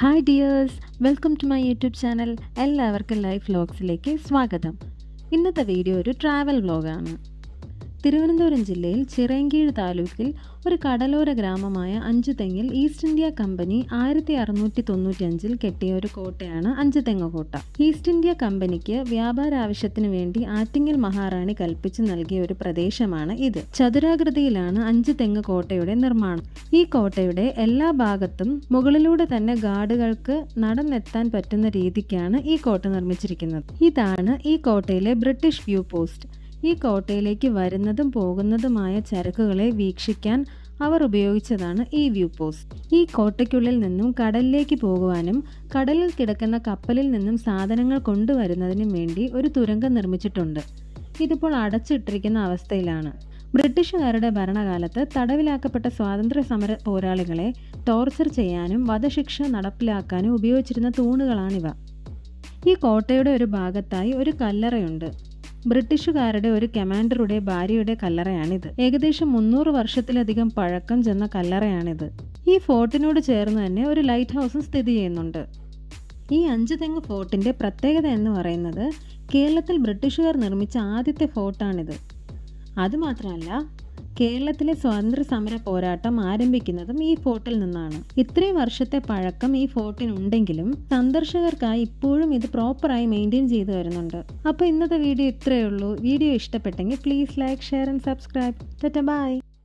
Hi dears welcome to my YouTube channel എല്ലാവർക്കും life വ്ലോഗ്സിലേക്ക് സ്വാഗതം. ഇന്നത്തെ വീഡിയോ ഒരു ട്രാവൽ വ്ലോഗാണ് തിരുവനന്തപുരം ജില്ലയിൽ ചിറയൻകീഴ് താലൂക്കിൽ ഒരു കടലോര ഗ്രാമമായ അഞ്ചുതെങ്ങിൽ ഈസ്റ്റ് ഇന്ത്യ കമ്പനി ആയിരത്തി അറുന്നൂറ്റി തൊണ്ണൂറ്റിയഞ്ചിൽ കെട്ടിയ ഒരു കോട്ടയാണ് അഞ്ചുതെങ്ങ് കോട്ട. ഈസ്റ്റ് ഇന്ത്യ കമ്പനിക്ക് വ്യാപാര ആവശ്യത്തിനു വേണ്ടി ആറ്റിങ്ങൽ മഹാറാണി കൽപ്പിച്ചു നൽകിയ ഒരു പ്രദേശമാണ് ഇത്. ചതുരാകൃതിയിലാണ് അഞ്ചുതെങ്ങ് കോട്ടയുടെ നിർമ്മാണം. ഈ കോട്ടയുടെ എല്ലാ ഭാഗത്തും മുകളിലൂടെ തന്നെ ഗാർഡുകൾക്ക് നടന്നെത്താൻ പറ്റുന്ന രീതിക്കാണ് ഈ കോട്ട നിർമ്മിച്ചിരിക്കുന്നത്. ഇതാണ് ഈ കോട്ടയിലെ ബ്രിട്ടീഷ് വ്യൂ പോസ്റ്റ്. ഈ കോട്ടയിലേക്ക് വരുന്നതും പോകുന്നതുമായ ചരക്കുകളെ വീക്ഷിക്കാൻ അവർ ഉപയോഗിച്ചതാണ് ഈ വ്യൂ പോസ്റ്റ്. ഈ കോട്ടയ്ക്കുള്ളിൽ നിന്നും കടലിലേക്ക് പോകുവാനും കടലിൽ കിടക്കുന്ന കപ്പലിൽ നിന്നും സാധനങ്ങൾ കൊണ്ടുവരുന്നതിനും വേണ്ടി ഒരു തുരങ്കം നിർമ്മിച്ചിട്ടുണ്ട്. ഇതിപ്പോൾ അടച്ചിട്ടിരിക്കുന്ന അവസ്ഥയിലാണ്. ബ്രിട്ടീഷുകാരുടെ ഭരണകാലത്ത് തടവിലാക്കപ്പെട്ട സ്വാതന്ത്ര്യ സമര പോരാളികളെ ടോർച്ചർ ചെയ്യാനും വധശിക്ഷ നടപ്പിലാക്കാനും ഉപയോഗിച്ചിരുന്ന തൂണുകളാണിവ. ഈ കോട്ടയുടെ ഒരു ഭാഗത്തായി ഒരു കല്ലറയുണ്ട്. ബ്രിട്ടീഷുകാരുടെ ഒരു കമാൻഡറുടെ ഭാര്യയുടെ കല്ലറയാണിത്. ഏകദേശം മുന്നൂറ് വർഷത്തിലധികം പഴക്കം ചെന്ന കല്ലറയാണിത്. ഈ ഫോർട്ടിനോട് ചേർന്ന് തന്നെ ഒരു ലൈറ്റ് ഹൗസും സ്ഥിതി ചെയ്യുന്നുണ്ട്. ഈ അഞ്ച് തെങ്ങ് ഫോർട്ടിന്റെ പ്രത്യേകത എന്ന് പറയുന്നത് കേരളത്തിൽ ബ്രിട്ടീഷുകാർ നിർമ്മിച്ച ആദ്യത്തെ ഫോർട്ടാണിത്. അതുമാത്രമല്ല കേരളത്തിലെ സ്വാതന്ത്ര്യ സമര പോരാട്ടം ആരംഭിക്കുന്നതും ഈ ഫോർട്ടിൽ നിന്നാണ്. ഇത്രയും വർഷത്തെ പഴക്കം ഈ ഫോർട്ടിനുണ്ടെങ്കിലും സന്ദർശകർക്കായി ഇപ്പോഴും ഇത് പ്രോപ്പറായി മെയിന്റെയിൻ ചെയ്തു വരുന്നുണ്ട്. അപ്പോൾ ഇന്നത്തെ വീഡിയോ ഇത്രയേ ഉള്ളൂ. വീഡിയോ ഇഷ്ടപ്പെട്ടെങ്കിൽ please like share and subscribe. Bye.